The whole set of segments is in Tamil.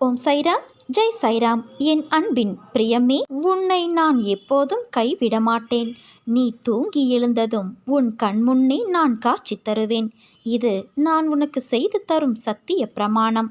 ஓம் சைராம் ஜெய் சைராம். என் அன்பின் பிரியமே உன்னை நான் எப்போதும் கைவிட மாட்டேன் நீ தூங்கி எழுந்ததும் உன் கண்முன்னே நான் காட்சி தருவேன். இது நான் உனக்கு செய்து தரும் சத்திய பிரமாணம்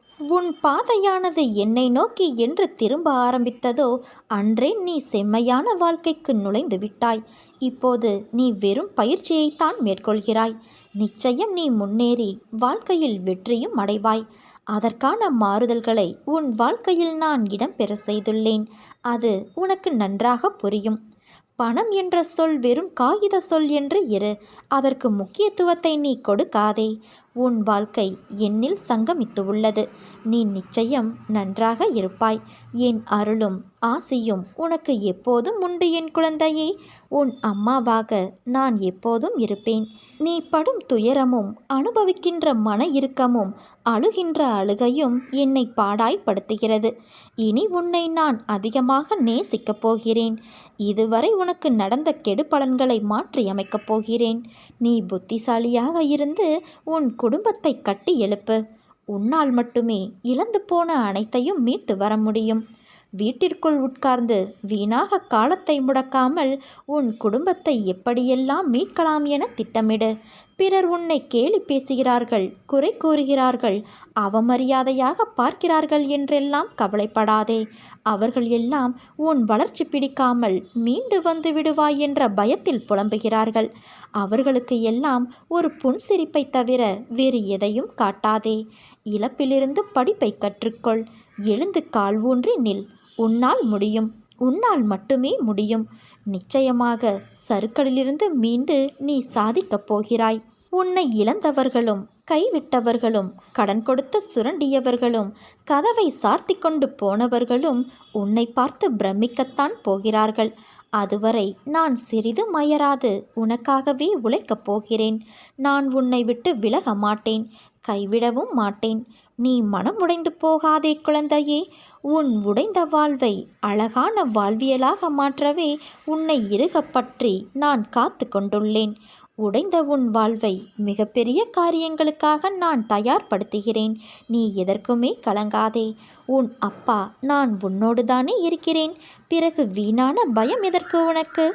உன் பாதையானது என்னை நோக்கி என்று திரும்ப ஆரம்பித்ததோ அன்றே நீ செம்மையான வாழ்க்கைக்கு நுழைந்து விட்டாய். இப்போது நீ வெறும் பயிற்சியைத்தான் மேற்கொள்கிறாய். நிச்சயம் நீ முன்னேறி வாழ்க்கையில் வெற்றியும் அடைவாய். அதற்கான மாறுதல்களை உன் வாழ்க்கையில் நான் இடம்பெற செய்துள்ளேன். அது உனக்கு நன்றாக புரியும். பணம் என்ற சொல் வெறும் காகித சொல் என்று இரு. அதற்கு முக்கியத்துவத்தை நீ கொடுக்காதே. உன் வாழ்க்கை என்னில் சங்கமித்து உள்ளது நீ நிச்சயம் நன்றாக இருப்பாய். என் அருளும் ஆசையும் உனக்கு எப்போதும் உண்டு என் குழந்தையே. உன் அம்மாவாக நான் எப்போதும் இருப்பேன். நீ படும் துயரமும் அனுபவிக்கின்ற மன இறுக்கமும் அழுகின்ற அழுகையும் என்னை பாடாய்ப்படுத்துகிறது. இனி உன்னை நான் அதிகமாக நேசிக்கப் போகிறேன். இதுவரை உனக்கு நடந்த கெடுபலன்களை மாற்றியமைக்கப் போகிறேன். நீ புத்திசாலியாக இருந்து உன் குடும்பத்தை கட்டி எழுப்பு. உன்னால் மட்டுமே இழந்து போன அனைத்தையும் மீட்டு வர முடியும். வீட்டிற்குள் உட்கார்ந்து வீணாக காலத்தை முடக்காமல் உன் குடும்பத்தை எப்படியெல்லாம் மீட்கலாம் என திட்டமிடு. பிறர் உன்னை கேலி பேசுகிறார்கள் குறை கூறுகிறார்கள் அவமரியாதையாக பார்க்கிறார்கள் என்றெல்லாம் கவலைப்படாதே. அவர்கள் எல்லாம் உன் வளர்ச்சி பிடிக்காமல் மீண்டு வந்து விடுவாய் என்ற பயத்தில் புலம்புகிறார்கள். அவர்களுக்கு எல்லாம் ஒரு புன்சிரிப்பை தவிர வேறு எதையும் காட்டாதே. இழப்பிலிருந்து படிப்பை கற்றுக்கொள். எழுந்து கால் ஊன்றி நில். உன்னால் முடியும். உன்னால் மட்டுமே முடியும். நிச்சயமாக சருக்களிலிருந்து மீண்டு நீ சாதிக்கப் போகிறாய். உன்னை இழந்தவர்களும் கைவிட்டவர்களும் கடன் கொடுத்து சுரண்டியவர்களும் கதவை சார்த்தி கொண்டு போனவர்களும் உன்னை பார்த்து பிரமிக்கத்தான் போகிறார்கள். அதுவரை நான் சிறிது மயராது உனக்காகவே உழைக்கப் போகிறேன். நான் உன்னை விட்டு விலக மாட்டேன் கைவிடவும் மாட்டேன். நீ மனம் உடைந்து போகாதே குழந்தையே. உன் உடைந்த வாழ்வை அழகான வாழ்வியலாக மாற்றவே உன்னை இறுகப் பற்றி நான் காத்து கொண்டுள்ளேன். உடைந்த உன் வாழ்வை மிகப்பெரிய காரியங்களுக்காக நான் தயார்படுத்துகிறேன். நீ எதற்குமே கலங்காதே. உன் அப்பா நான் உன்னோடு தானே இருக்கிறேன். பிறகு வீணான பயம் எதற்கு உனக்கு?